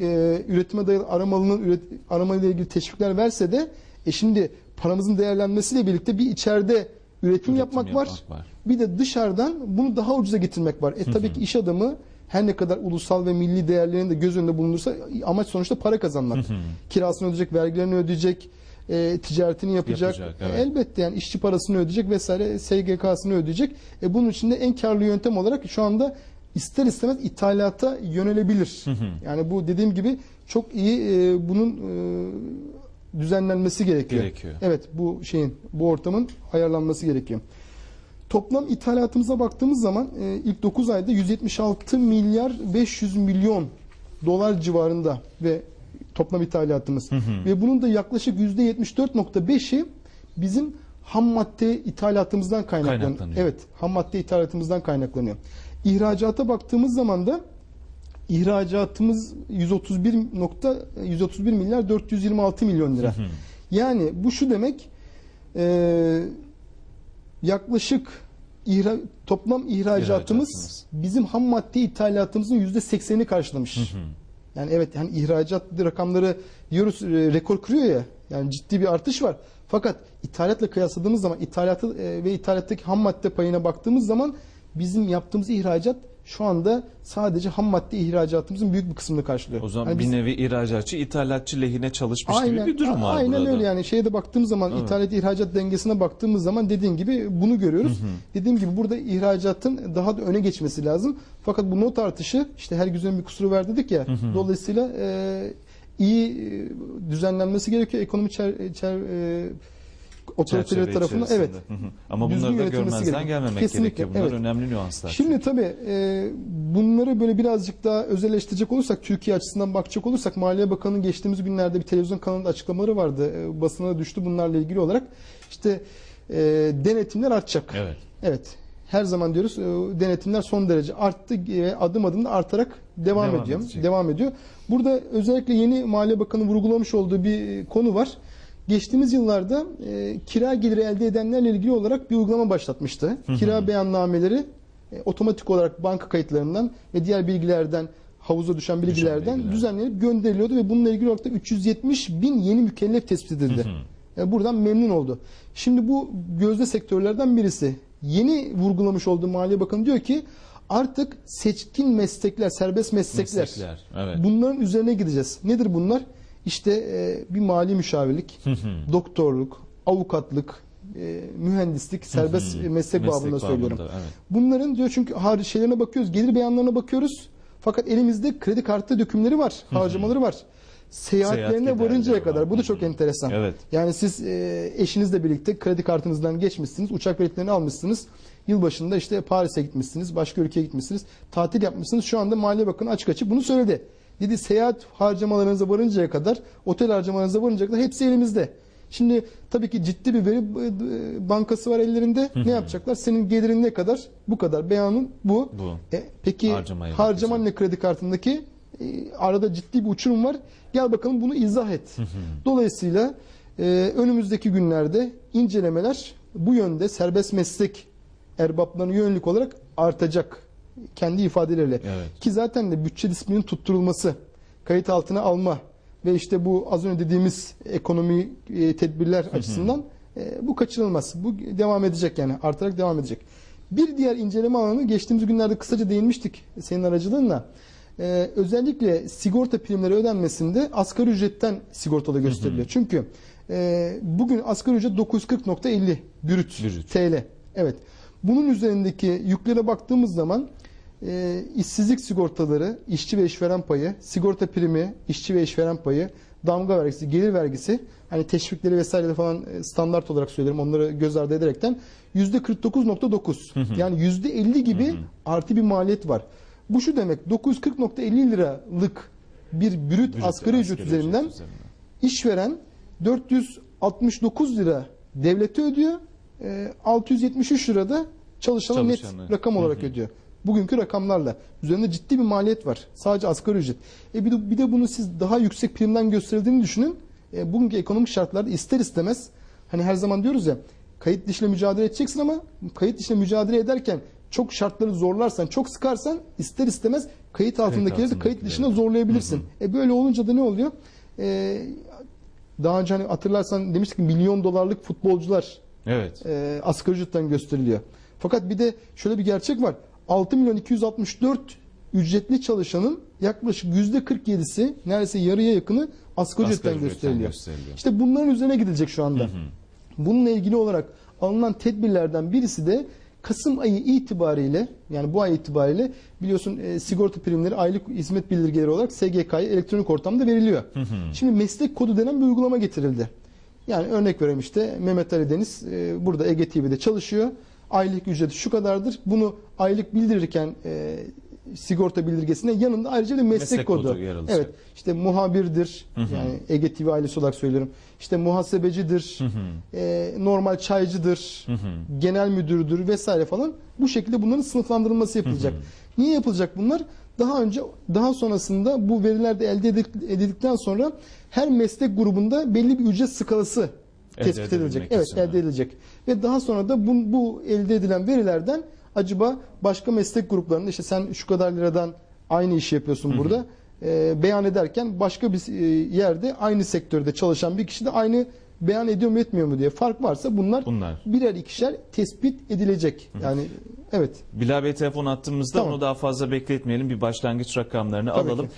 e, üretime dayalı aramalının üret, aramayla ilgili teşvikler verse de e şimdi paramızın değerlenmesiyle birlikte bir içeride üretim, yapmak, var. yapmak var. Bir de dışarıdan bunu daha ucuza getirmek var. E tabii ki iş adamı her ne kadar ulusal ve milli değerlerini de göz önünde bulundursa amaç sonuçta para kazanmak. Kirasını ödeyecek, vergilerini ödeyecek, e, ticaretini yapacak. Yapacak, E, evet. elbette yani işçi parasını ödeyecek vesaire SGK'sını ödeyecek. E, bunun için de en karlı yöntem olarak şu anda ister istemez ithalata yönelebilir. Yani bu dediğim gibi çok iyi e, bunun e, düzenlenmesi gerekiyor. Gerekiyor. Evet bu şeyin bu ortamın ayarlanması gerekiyor. Toplam ithalatımıza baktığımız zaman e, ilk 9 ayda 176 milyar 500 milyon dolar civarında ve toplam ithalatımız. Ve bunun da yaklaşık %74.5'i bizim ham madde ithalatımızdan kaynaklanıyor. Kaynaklanıyor. Evet, ham madde ithalatımızdan kaynaklanıyor. İhracata baktığımız zaman da ihracatımız 131 nokta 131 milyar 426 milyon lira. Yani bu şu demek e, yaklaşık ihra, toplam ihracatımız İhracatımız. bizim ham madde ithalatımızın yüzde seksenini karşılamış. Yani evet yani ihracat rakamları diyoruz e, rekor kırıyor ya. Yani ciddi bir artış var. Fakat ithalatla kıyasladığımız zaman ithalatı e, ve ithalattaki ham madde payına baktığımız zaman bizim yaptığımız ihracat şu anda sadece ham madde ihracatımızın büyük bir kısmını karşılıyor. O zaman Yani bir biz- nevi ihracatçı ithalatçı lehine çalışmış gibi bir durum var aynen burada. öyle yani şeyde baktığımız zaman Evet. ithalat ihracat dengesine baktığımız zaman dediğin gibi bunu görüyoruz. Dediğim gibi burada ihracatın daha da öne geçmesi lazım. Fakat bu not artışı işte her güzelin bir kusuru var dedik ya. Dolayısıyla e, iyi düzenlenmesi gerekiyor ekonomi çer, çer, e, otoriteleri tarafından. Evet. Hı hı. Ama bunları da görmezden gerekiyor. gelmemek Kesinlikle, gerekiyor. Bunlar evet. önemli nüanslar. Şimdi tabii e, bunları böyle birazcık daha özelleştirecek olursak, Türkiye açısından bakacak olursak, Maliye Bakanı'nın geçtiğimiz günlerde bir televizyon kanalında açıklamaları vardı. E, basına düştü bunlarla ilgili olarak. İşte e, denetimler artacak. Evet. Evet. Her zaman diyoruz e, denetimler son derece arttı ve adım adım da artarak devam, Devam ediyor. edecek. Devam ediyor. Burada özellikle yeni Maliye Bakanı vurgulamış olduğu bir konu var. Geçtiğimiz yıllarda e, kira geliri elde edenlerle ilgili olarak bir uygulama başlatmıştı. Kira beyannameleri e, otomatik olarak banka kayıtlarından ve diğer bilgilerden havuza düşen bilgilerden bilgiler. düzenlenip gönderiliyordu ve bununla ilgili olarak da 370 bin yeni mükellef tespit edildi. E, buradan memnun oldu. Şimdi bu gözde sektörlerden birisi. Yeni vurgulamış olduğu Maliye Bakanı diyor ki artık seçkin meslekler, serbest meslekler, Meslekler, evet. bunların üzerine gideceğiz. Nedir bunlar? İşte e, bir mali müşavirlik, doktorluk, avukatlık, e, mühendislik, serbest meslek, Meslek babında söylüyorum. babında, evet. Bunların diyor çünkü har şeylerine bakıyoruz, gelir beyanlarına bakıyoruz. Fakat elimizde kredi kartı dökümleri var, harcamaları var. Seyahatlerine Seyahat varıncaya kadar. var. Bu da çok enteresan. Evet. Yani siz e, eşinizle birlikte kredi kartınızdan geçmişsiniz, uçak biletlerini almışsınız. Yılbaşında işte Paris'e gitmişsiniz, başka ülkeye gitmişsiniz, tatil yapmışsınız. Şu anda Maliye Bakanı açık açık bunu söyledi. Dedi seyahat harcamalarınıza varıncaya kadar, otel harcamalarınıza varıncaya kadar hepsi elimizde. Şimdi tabii ki ciddi bir veri e, bankası var ellerinde. Ne yapacaklar? Senin gelirin ne kadar? Bu kadar. Beyanın bu. Bu. E, peki Harcamayı harcaman ne kredi kartındaki? E, arada ciddi bir uçurum var. Gel bakalım bunu izah et. Dolayısıyla e, önümüzdeki günlerde incelemeler bu yönde serbest meslek erbaplarına yönelik olarak artacak. Kendi ifadeleriyle. Evet. Ki zaten de bütçe disiplinin tutturulması, kayıt altına alma ve işte bu az önce dediğimiz ekonomi e, tedbirler açısından e, bu kaçınılmaz. Bu devam edecek yani artarak devam edecek. Bir diğer inceleme alanı geçtiğimiz günlerde kısaca değinmiştik senin aracılığınla. E, özellikle sigorta primleri ödenmesinde asgari ücretten sigortalı gösteriliyor. Çünkü e, bugün asgari ücret 940.50 brüt, Brüt. TL. Evet. Bunun üzerindeki yüklere baktığımız zaman e, işsizlik sigortaları, işçi ve işveren payı, sigorta primi, işçi ve işveren payı, damga vergisi, gelir vergisi, hani teşvikleri vesaire falan e, standart olarak söylerim onları göz ardı ederekten %49.9 yani %50 gibi artı bir maliyet var. Bu şu demek 940.50 liralık bir brüt, Brüt asgari ücret üzerinden İşveren 469 lira devlete ödüyor. e, 673 lira da çalışana net Çalışana. rakam olarak ödüyor. Bugünkü rakamlarla. Üzerinde ciddi bir maliyet var. Sadece asgari ücret. E bir de, bir de bunu siz daha yüksek primden gösterildiğini düşünün. E, bugünkü ekonomik şartlarda ister istemez hani her zaman diyoruz ya kayıt dışıyla mücadele edeceksin ama kayıt dışıyla mücadele ederken çok şartları zorlarsan, çok sıkarsan ister istemez kayıt altındakileri de kayıt dışına zorlayabilirsin. E böyle olunca da ne oluyor? E, daha önce hani hatırlarsan demiştik ki milyon dolarlık futbolcular Evet. e, asgari ücretten gösteriliyor. Fakat bir de şöyle bir gerçek var. 6 milyon 264 ücretli çalışanın yaklaşık yüzde 47'si neredeyse yarıya yakını asgari ücretten ücretten gösteriliyor. gösteriliyor. İşte bunların üzerine gidilecek şu anda. Bununla ilgili olarak alınan tedbirlerden birisi de Kasım ayı itibariyle yani bu ay itibariyle biliyorsun e, sigorta primleri aylık hizmet bildirgeleri olarak SGK'ya elektronik ortamda veriliyor. Şimdi meslek kodu denen bir uygulama getirildi. Yani örnek vereyim işte Mehmet Ali Deniz e, burada Ege TV'de çalışıyor. Aylık ücreti şu kadardır. Bunu aylık bildirirken e, sigorta bildirgesine yanında ayrıca bir meslek, Meslek kodu. kodu yer evet. İşte muhabirdir. Yani Ege TV ailesi olarak söylüyorum. İşte muhasebecidir. e, normal çaycıdır. Genel müdürdür vesaire falan. Bu şekilde bunların sınıflandırılması yapılacak. Niye yapılacak bunlar? Daha önce daha sonrasında bu veriler de elde edil- edildikten sonra her meslek grubunda belli bir ücret skalası Elde tespit edilecek. edebilmek Evet, için, elde edilecek. Ve daha sonra da bu, bu elde edilen verilerden acaba başka meslek gruplarında işte sen şu kadar liradan aynı işi yapıyorsun burada e, beyan ederken başka bir e, yerde aynı sektörde çalışan bir kişi de aynı beyan ediyor mu etmiyor mu diye fark varsa bunlar, Bunlar. birer ikişer tespit edilecek. Yani evet. Bilal Bey telefon attığımızda Tamam. onu daha fazla bekletmeyelim. Bir başlangıç rakamlarını Tabii alalım.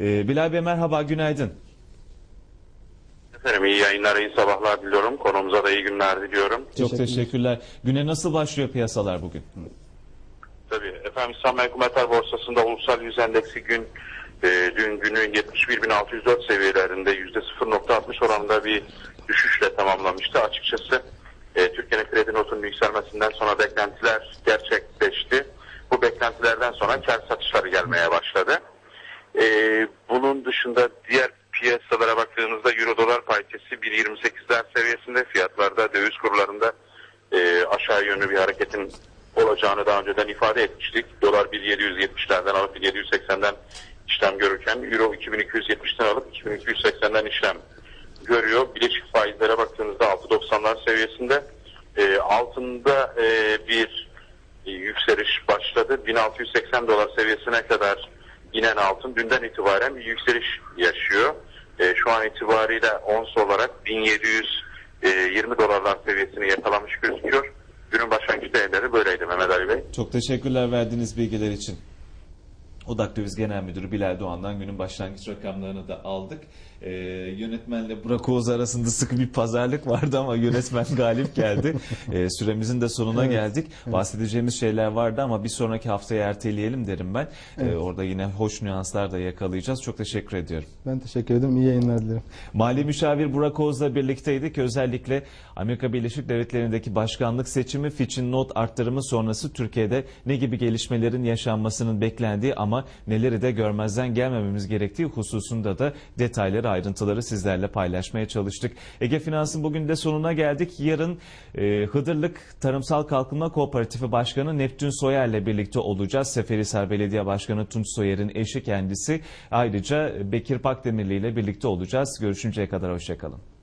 Ee, Bilal Bey merhaba, günaydın. Efendim iyi yayınlar, iyi sabahlar diliyorum. Konumuza da iyi günler diliyorum. Çok Teşekkürler. Güne nasıl başlıyor piyasalar bugün? Tabii efendim İstanbul Metal Borsası'nda ulusal yüz endeksi gün e, dün günü 71.604 seviyelerinde %0.60 oranında bir düşüşle tamamlamıştı. Açıkçası e, Türkiye'nin kredi notunun yükselmesinden sonra beklentiler gerçekleşti. Bu beklentilerden sonra kar satışları gelmeye başladı. E, bunun dışında diğer piyasalara baktığınızda Euro dolar paritesi 1.28'ler seviyesinde fiyatlarda döviz kurlarında e, aşağı yönlü bir hareketin olacağını daha önceden ifade etmiştik. Dolar 1.770'lerden alıp 1.780'den işlem görürken Euro 2270'ten alıp 2280'den işlem görüyor. Bileşik faizlere baktığınızda 6.90'lar seviyesinde e, altında e, bir e, yükseliş başladı. 1680 dolar seviyesine kadar inen altın dünden itibaren bir yükseliş yaşıyor. E, şu an itibariyle ons olarak 1720 dolarlar seviyesini yakalamış gözüküyor. Günün başlangıç değerleri böyleydi Mehmet Ali Bey. Çok teşekkürler verdiğiniz bilgiler için. Odak Döviz Genel Müdürü Bilal Doğan'dan günün başlangıç rakamlarını da aldık. Ee, yönetmenle Burak Oğuz arasında sıkı bir pazarlık vardı ama yönetmen galip geldi. Ee, süremizin de sonuna Evet, geldik. Bahsedeceğimiz şeyler vardı ama bir sonraki haftaya erteleyelim derim ben. Ee, orada yine hoş nüanslar da yakalayacağız. Çok teşekkür ediyorum. Ben teşekkür ederim. İyi yayınlar dilerim. Mali Müşavir Burak Oğuz'la birlikteydik. Özellikle Amerika Birleşik Devletleri'ndeki başkanlık seçimi Fitch'in not arttırımı sonrası Türkiye'de ne gibi gelişmelerin yaşanmasının beklendiği ama neleri de görmezden gelmememiz gerektiği hususunda da detayları, ayrıntıları sizlerle paylaşmaya çalıştık. Ege Finans'ın bugün de sonuna geldik. Yarın e, Hıdırlık Tarımsal Kalkınma Kooperatifi Başkanı Neptün Soyer'le birlikte olacağız. Seferihisar Belediye Başkanı Tunç Soyer'in eşi kendisi. Ayrıca Bekir Pakdemirli ile birlikte olacağız. Görüşünceye kadar hoşçakalın.